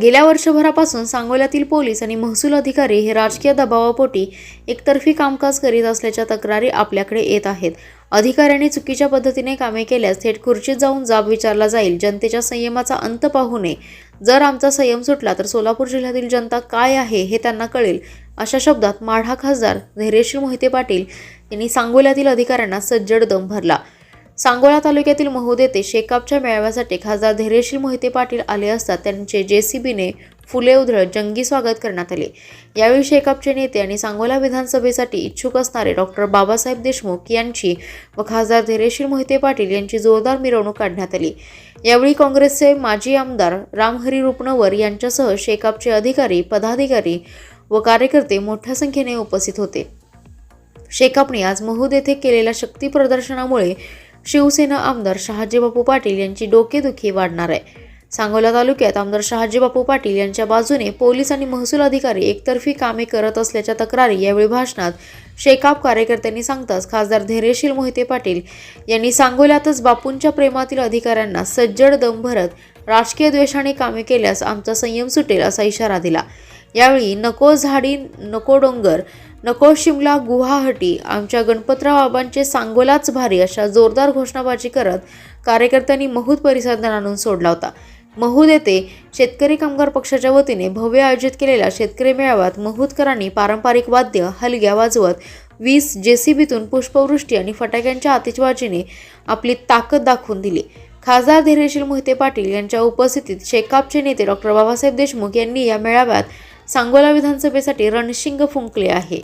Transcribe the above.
गेल्या वर्षभरापासून सांगोल्यातील पोलीस आणि महसूल अधिकारी हे राजकीय दबावापोटी एकतर्फी कामकाज करीत असल्याच्या तक्रारी आपल्याकडे येत आहेत. अधिकाऱ्यांनी चुकीच्या पद्धतीने कामे केल्यास थेट खुर्चीत जाऊन जाब विचारला जाईल. जनतेच्या संयमाचा अंत पाहू नये. जर आमचा संयम सुटला तर सोलापूर जिल्ह्यातील जनता काय आहे हे त्यांना कळेल. अशा शब्दात माढा खासदार धैर्यशील मोहिते पाटील यांनी सांगोल्यातील अधिकाऱ्यांना सज्जड दम भरला. सांगोला तालुक्यातील महूद येथे शेकापच्या मेळाव्यासाठी खासदार धैर्यशील मोहिते पाटील आले असता त्यांचे जेसीबीने फुले उधळत जंगी स्वागत करण्यात आले. यावेळी शेकापचे नेते आणि सांगोला विधानसभेसाठी इच्छुक असणारे डॉक्टर बाबासाहेब देशमुख यांची व खासदार धैर्यशील मोहिते पाटील यांची जोरदार मिरवणूक काढण्यात आली. यावेळी काँग्रेसचे माजी आमदार रामहरी रुपणवर यांच्यासह शेकापचे अधिकारी पदाधिकारी व कार्यकर्ते मोठ्या संख्येने उपस्थित होते. शेकापने आज महूद येथे केलेल्या शक्ती प्रदर्शनामुळे शिवसेना आमदार शहाजीबापू पाटील यांची डोकेदुखी वाढणार आहे. सांगोला तालुक्यात आमदार शहाजीबापू पाटील यांच्या बाजूने पोलीस आणि महसूल अधिकारी एकतर्फी कामे करत असल्याच्या तक्रारी यावेळी भाषणात शेकाप कार्यकर्त्यांनी सांगताच खासदार धैर्यशील मोहिते पाटील यांनी सांगोल्यातच बापूंच्या प्रेमातील अधिकाऱ्यांना सज्जड दम भरत राजकीय द्वेषाने कामे केल्यास आमचा संयम सुटेल असा इशारा दिला. यावेळी नको झाडी नको डोंगर नको शिमला गुवाहाटी आमच्या गणपतराव बाबांचे सांगोलाच भारी अशा जोरदार घोषणाबाजी करत कार्यकर्त्यांनी महूद परिसरात आणून सोडला होता. महूद येथे शेतकरी कामगार पक्षाच्या वतीने भव्य आयोजित केलेल्या शेतकरी मेळाव्यात महूदकरांनी पारंपरिक वाद्य हलग्या वाजवत वीस जेसीबीतून पुष्पवृष्टी आणि फटाक्यांच्या आतिषबाजीने आपली ताकद दाखवून दिली. खासदार धैर्यशील मोहिते पाटील यांच्या उपस्थितीत शेकापचे नेते डॉक्टर बाबासाहेब देशमुख यांनी या मेळाव्यात सांगोला विधानसभेसाठी रणशिंग फुंकले आहे.